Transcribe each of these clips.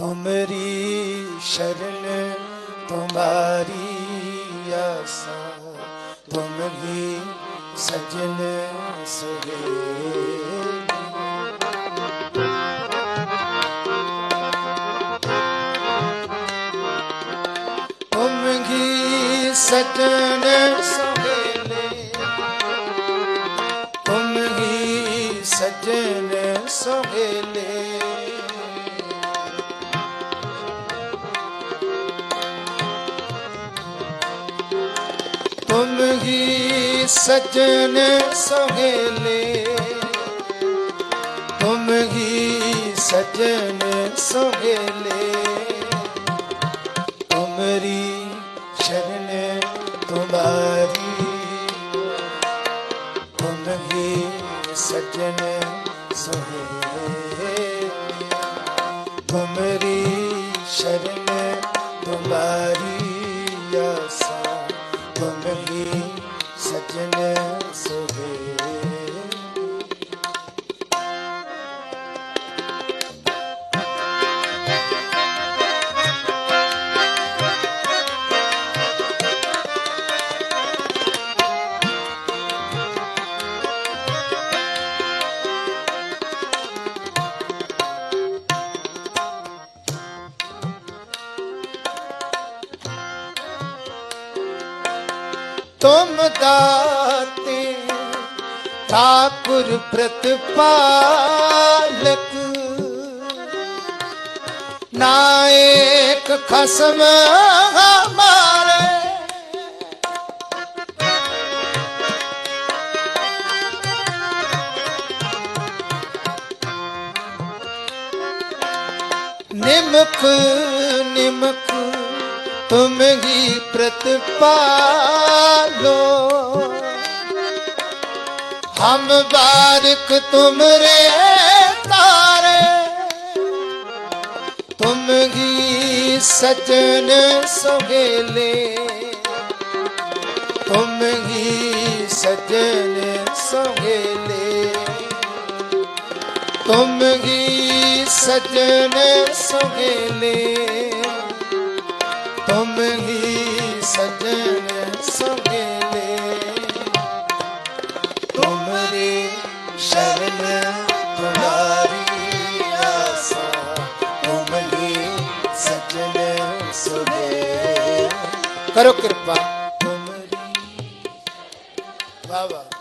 ਤੁਮਰੀ ਸ਼ਰਨ ਤੁਮਾਰੀ ਆਸਾ ਤੁਮ ਹੀ ਸਜਣ ਸੁਹੇਲੀ ਸਜਣ ਸੁਹੇਲੇ ਤੁਮ ਹੀ ਸਜਣ ਸੁਹੇਲੇ। ਤੁਮ ਹੀ ਸਜਣ ਸੁਹੇਲੇ। ਤੁਮਰੀ ਸ਼ਰਨ ਤੁਮਾਰੀ। ਤੁਮ ਹੀ ਸਜਣ ਸੁਹੇਲੇ। ਤੁਮਰੀ ਸ਼ਰਨ ਤੁਮ ਦਾਤੇ ਠਾਕੁਰ ਪ੍ਰਤਪਾਲਕ ਨਾਇਕ ਖਸਮ ਹਮਾਰੇ ਨਿਮਖ ਨਿਮਕ ਤੁਮ ਹੀ ਪ੍ਰਤਪਾਲੋ। ਹਮ ਬਾਰਿਕ ਤੁਮਰੇ ਤਾਰੇ। ਤੁਮ ਹੀ ਸਜਣ ਸੁਹੇਲੇ। ਤੁਮ ਹੀ ਸਜਣ ਸੁਹੇਲੇ। ਤੁਮ ਹੀ ਸਜਣ ਸੁਹੇਲੇ। ਤੁਮ ਹੀ ਸਜਣ ਸੁਹੇਲੇ ਤੁਮਰੇ ਸ਼ਰਨ ਤੁਮਾਰੀ ਆਸਾ। ਤੁਮ ਹੀ ਸਜਣ ਸੁਹੇਲੇ ਕਰੋ ਕਿਰਪਾ। ਤੁਮਰੀ ਵਾਹ ਵਾਹ।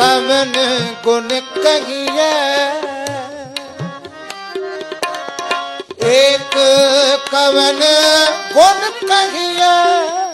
ਕਵਨ ਗੁਣ ਕਹੀਏ ਇੱਕ ਕਵਨ ਗੁਣ ਕਹੀਏ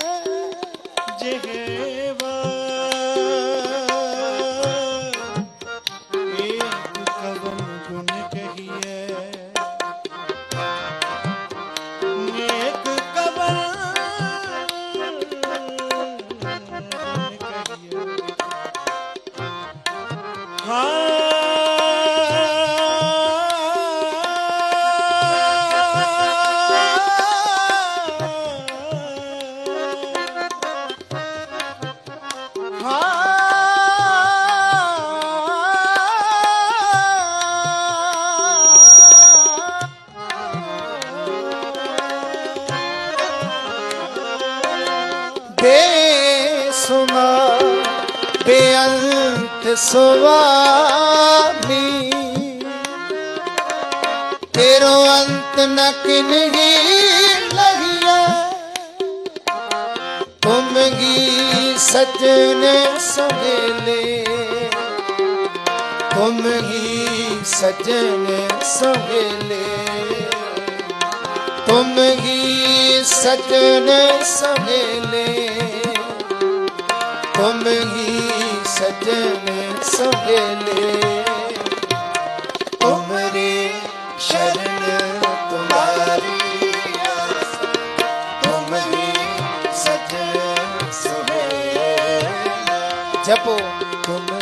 ਬੇਅੰਤ ਸੁਆਮੀ। ਤੇਰੋ ਅੰਤ ਨ ਕਿਨਹੀ ਲਹੀਆ ਤੁਮ ਹੀ ਸਜਣ ਸੁਹੇਲੇ। ਤੁਮ ਹੀ ਸਜਣ ਸੁਹੇਲੇ। ਸਵੇਲੇ। ਤੁਮਰੀ ਸ਼ਰਨ ਤੁਮਾਰੀ ਆਸ ਤੁਮਰੀ ਸਜਣ ਸੁਹੇਲਾ ਜਪੋ ਤੁਮ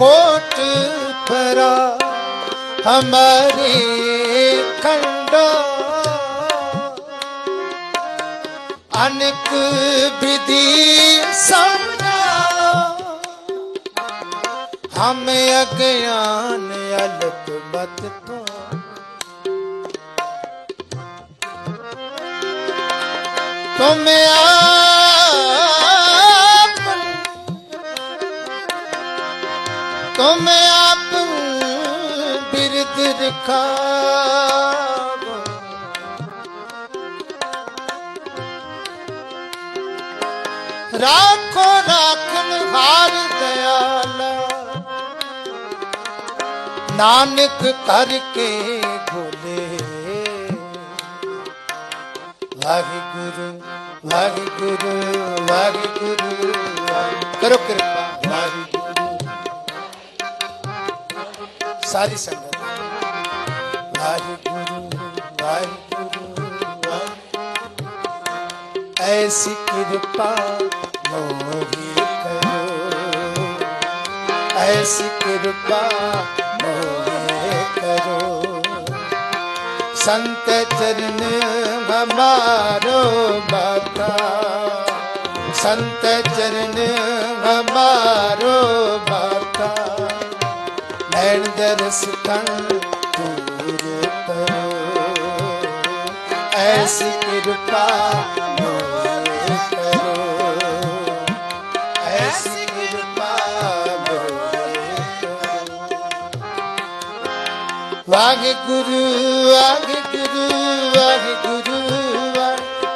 कोट भरा हमारे खंडा अनेक विधि समझा हमें अज्ञान अल्प मत तो तुम आप ਤੁਮ ਆਪ ਬਿਰਦ ਰਖਾਵ। ਰਾਖੋ ਰਾਖਨ ਹਾਰ ਦਿਆਲਾ। ਨਾਨਕ ਕਰਕੇ ਭੋਲੇ ਵਾਹਿਗੁਰੂ ਵਾਹਿਗੁਰੂ ਵਾਹਿਗੁਰੂ ਕਰੋ ਕਿਰਪਾ। ਵਾਹਿਗੁਰੂ ਸਾਰੀ ਸੰਗਤ ਵਾਹਿਗੁਰੂ ਵਾਹਿਗੁਰੂ ਵਾਹਿਗੁਰੂ ਐਸੀ ਕਿਰਪਾ ਮੋਰੀ ਕਰੋ ਐਸੀ ਕਿਰਪਾ ਮੋਰੇ ਕਰੋ संत चरण हमारो बाता संत चरण हमारो बाता ਨੈਣ ਦਰਸ ਤਨ ਤੁਰਤ ਐਸੀ ਕਿਰਪਾ ਮੋਏ ਕਰੋ ਐਸੀ ਕਿਰਪਾ ਵਾਹਿਗੁਰੂ ਵਾਹਿਗੁਰੂ ਵਾਹਿਗੁਰੂ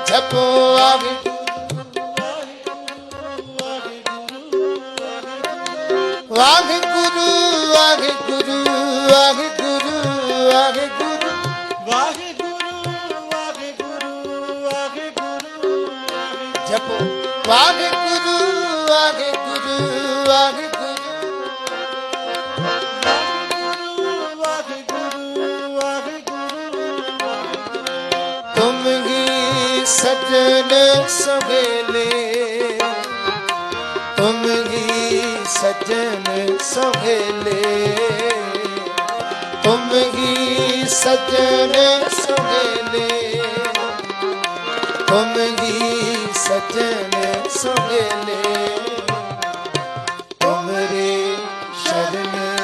ਜਪੋ ਵਾਹਿਗੁਰੂ ਵਾਹਿਗੁਰੂ ਵਾਹਿਗੁਰੂ ਵਾਹਿਗੁਰੂ। ਵਾਹਿਗੁਰੂ ਵਾਹਿਗੁਰੂ ਵਾਹਿਗੁਰੂ ਜਪੋ। ਵਾਹਿਗੁਰੂ ਵਾਹਿਗੁਰੂ ਵਾਹਿਗੁਰੂ। ਵਾਹਿਗੁਰੂ ਵਾਹਿਗੁਰੂ ਤੁਮ ਹੀ ਸਜਣ ਸਵੇਲੇ। ਤੁਮ ਸਜਣ ਸੁਗੇਲੇ ਤੁਮ ਹੀ ਸਜਣ ਸੁਗੇਲੇ ਤੁਮਰੇ ਸ਼ਰਨ